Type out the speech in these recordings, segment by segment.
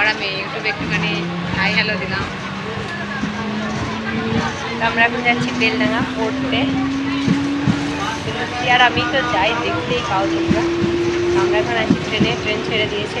পর আমি ইউটিউবে একটুখানি হাই হ্যালো দিলাম। আমরা এখন যাচ্ছি বেলডাঙ্গা পড়তে। আর আমি তো যাই দেখতেই পাও তোমরা। আমরা এখন আছি ট্রেনে, ট্রেন ছেড়ে দিয়েছে।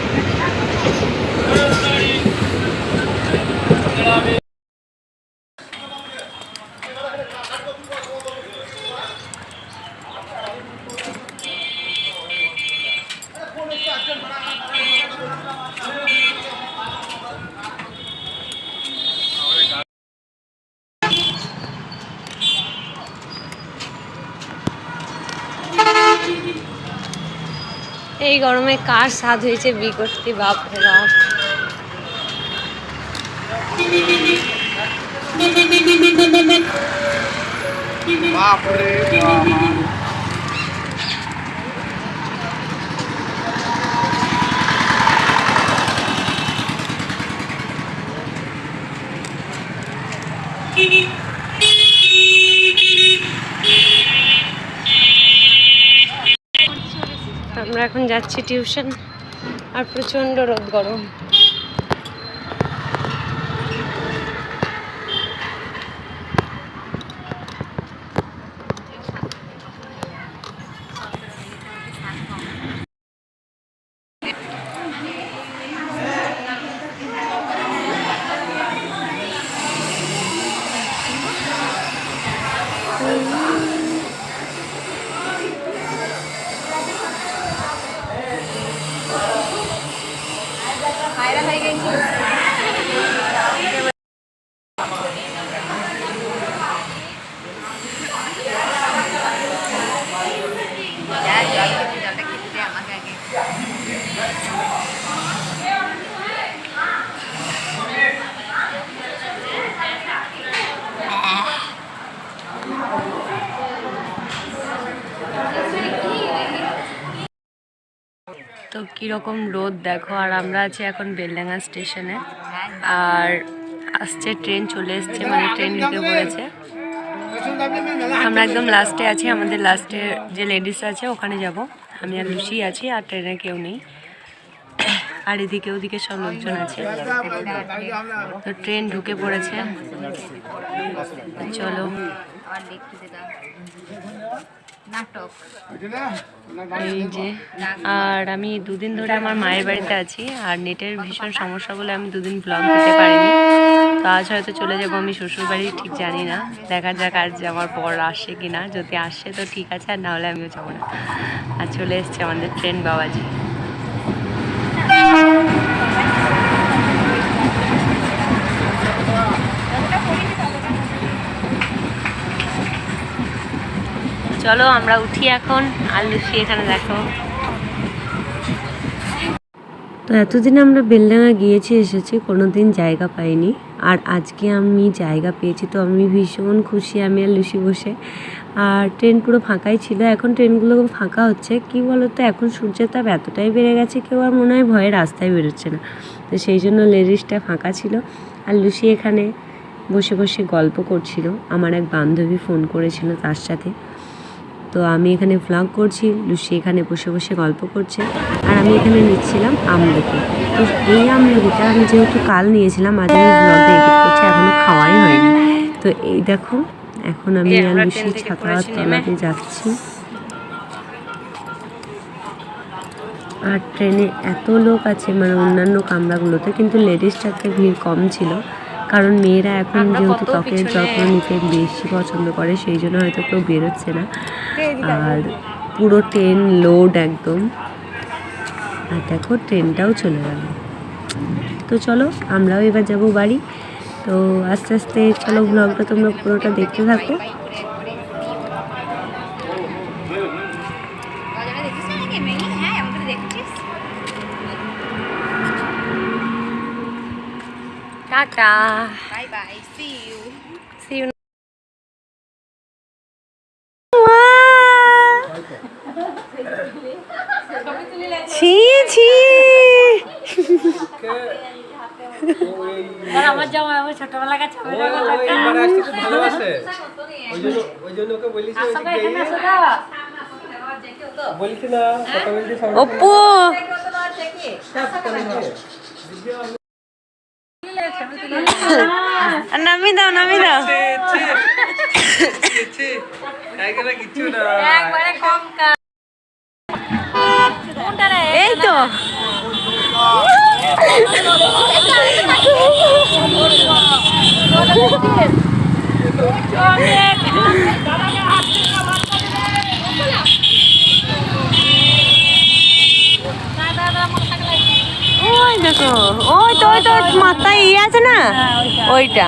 এই গরমে কার স্বাদ হয়েছে বি করতে বাপ। বাপরে আমরা এখন যাচ্ছি টিউশন আর প্রচণ্ড রোদ গরম। কীরকম রোদ দেখো, আর আমরা আছি এখন বেলডাঙ্গা স্টেশনে। আর আসছে ট্রেন, চলে এসছে মানে ট্রেন ঢুকে পড়েছে। আমরা একদম লাস্টে আছি, আমাদের লাস্টে যে লেডিস আছে, ওখানে যাব। আমি আর লুসি আছি, আর ট্রেনে কেউ নেই। আর এদিকে ওদিকে সব লোকজন আছে। তো ট্রেন ঢুকে পড়েছে। চলো। এই যে, আর আমি দুদিন ধরে আমার মায়ের বাড়িতে আছি, আর নেটের ভীষণ সমস্যা বলে আমি দুদিন ব্লগ দিতে পারিনি। তো আজ হয়তো চলে যাব আমি শ্বশুর বাড়ি ঠিক জানি না। দেখা যাক আজ আমার বর আসে কি না যদি আসে তো ঠিক আছে, আর নাহলে আমিও যাব না। আর চলে এসছে আমাদের ট্রেন বাবাজি। চলো আমরা উঠি এখন, আর লুচি এখানে দেখো। তো এতদিন আমরা বেলডাঙা গিয়েছি, এসেছি কোনো দিন জায়গা পাইনি। আর আজকে আমি জায়গা পেয়েছি, তো আমি ভীষণ খুশি, আমি আর লুসি বসে। আর ট্রেন পুরো ফাঁকাই ছিল, এখন ট্রেনগুলো ফাঁকা হচ্ছে। কি বলতো, এখন সূর্যের তাপ এতটাই বেড়ে গেছে, কেউ আর মনে হয় ভয়ে রাস্তায় বেরোচ্ছে না। তো সেই জন্য লেডিসটা ফাঁকা ছিল। আর লুসি এখানে বসে বসে গল্প করছিল। আমার এক বান্ধবী ফোন করেছিল তার সাথে। তো আমি এখানে ভ্লগ করছি লুসি এখানে বসে বসে গল্প করছে আর আমি এখানে নিচ্ছিলাম আমলকি। তো এই আমলকিটা আমি যেহেতু কাল নিয়েছিলাম আজ আমি এডিট করছি এখনও খাওয়াই হয়নি। তো এই দেখো এখন আমি আর লুসি ছাতার তলাতে যাচ্ছি। আর ট্রেনে এত লোক আছে মানে অন্যান্য কামরাগুলোতে কিন্তু লেডিসটাতে ভিড় কম ছিল। কারণ মেয়েরা এখন যেহেতু ত্বকের যত্ন নিতে বেশি পছন্দ করে সেই জন্য হয়তো কেউ বেরোচ্ছে না। আর পুরো ট্রেন লোড একদম। আর দেখো ট্রেনটাও চলে গেল। তো চলো আমরাও এবার যাব বাড়ি। তো আস্তে আস্তে চলো ব্লগটা তোমরা পুরোটা দেখতে থাকো। Tata bye bye see you See you. ছি ছি. আমার জামা আমার ছোটবেলা কাছে ও ও এবারে আসতে খুব ভালোবাসে। ওই জন্য ওই জন্য ওকে বলিস এখানে আসো তো। বলিস না কথা বলতে সব অপু নামি দাও নামি দাও। এই তো ওই দেখো ওই তো ওই তো মাথায় ইয়ে আছে না? ওইটা।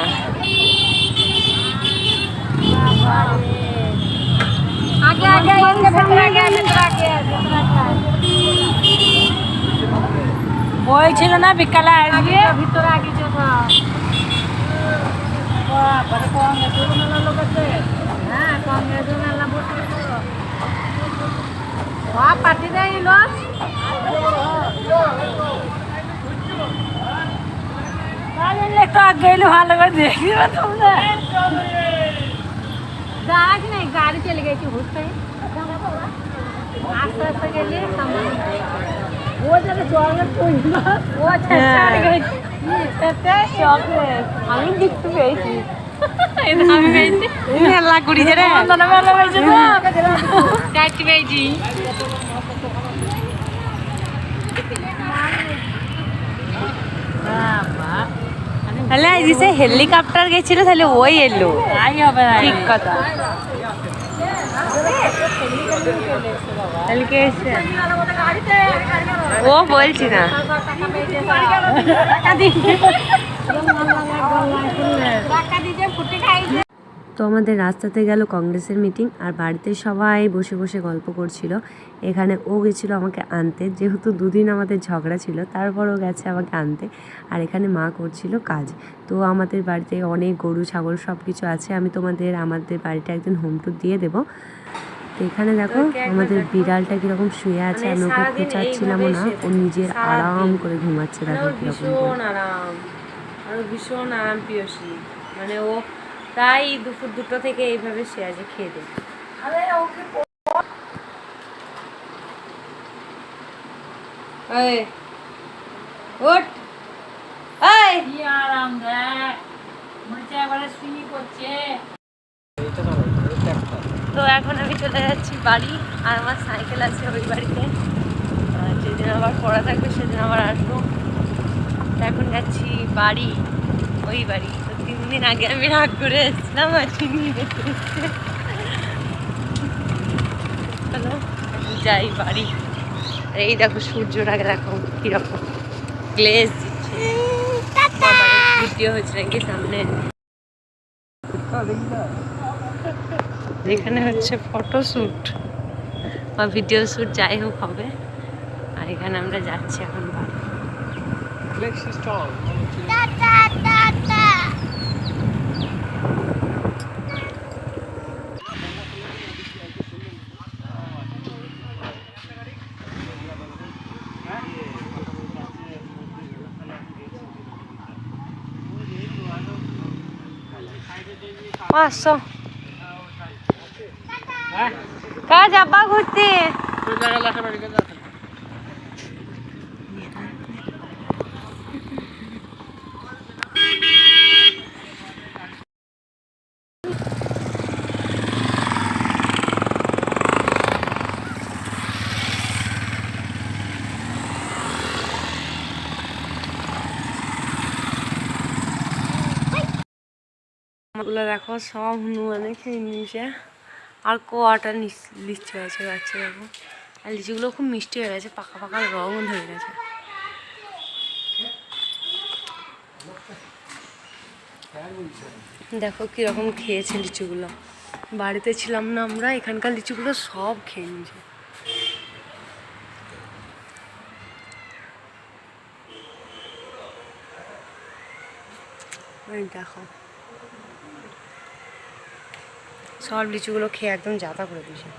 আগে আগে বই ছিল না বিকালে ভিতরে আগে যেত বাবারে কংগ্রেস মেলা লোক আছে হ্যাঁ কংগ্রেস মেলা বসে ওয়া পার্টি দেয় লোক একটু আগে এলে ভালো করে দেখি তোমরা দাঁড়া কি নাই গাড়ি চলে গেছি ঘুরতে আস্তে আস্তে গেলে সামনে ও যাতে জলের পড়ল ও ছেড়ে গেছি এতে চকলেট আমি দেখতে পেয়েছি আমি পেয়েছি মেলা তাহলে যে হেলিকপ্টার গেছিল তাহলে ওই এলো তাই হবে ঠিক কথা. তাহলে কে টাকা ও বলছি না তো আমাদের রাস্তাতে গেল কংগ্রেসের মিটিং আর বাড়িতে সবাই বসে বসে গল্প করছিল। এখানে ও গেছিল আমাকে আনতে। যেহেতু দুদিন আমাদের ঝগড়া ছিল তারপর ও গেছে আমাকে আনতে। আর এখানে মা করছিল কাজ। তো আমাদের বাড়িতে অনেক গরু ছাগল সব কিছু আছে। আমি তোমাদের আমাদের বাড়িটা একদিন হোম টুর দিয়ে দেবো। তো এখানে দেখো আমাদের বিড়ালটা কীরকম শুয়ে আছে আমি ওকে খোঁচাচ্ছিলামও না ও নিজের আরাম করে ঘুমাচ্ছে দেখো কীরকম করে। আরাম। আর ভীষণ আরাম প্রিয়সী। মানে ও তাই দুপুর দুটো থেকে এইভাবে সে আছে খেয়ে দেয় এই, ওঠ এই। কি আরাম দেখ। মনে একবারে করছে। তো এখন আমি চলে যাচ্ছি বাড়ি আর আমার সাইকেল আছে ওই বাড়িতে। আর যেদিন আবার পড়া থাকবে সেদিন আবার আসব। তো এখন যাচ্ছি বাড়ি ওই বাড়ি। দিন আগে আমি রাগ করে এসেছিলাম আর চিনি যাই বাড়ি। আর এই দেখো সূর্যটা দেখো কীরকম। গ্লেজ ভিডিও হচ্ছে নাকি সামনে? এখানে হচ্ছে ফটো শ্যুট বা ভিডিও শ্যুট যাই হোক হবে। আর এখানে আমরা যাচ্ছি এখন বাড়ি। পাঁচশো। কাজ যাবা ঘুরতে। ধানগুলো দেখো সব হনুমানে খেয়ে নিয়েছে। আর কোয়াটা লিচু আছে, বাচ্চা দেখো। আর লিচুগুলো খুব মিষ্টি হয়ে গেছে, পাকা পাকা রঙ ধরে গেছে। দেখো কীরকম খেয়েছে লিচুগুলো। বাড়িতে ছিলাম না আমরা, এখানকার লিচুগুলো সব খেয়ে নিয়েছে। দেখো। সব লিচুগুলো খেয়ে একদম জাতা করে দিয়েছে।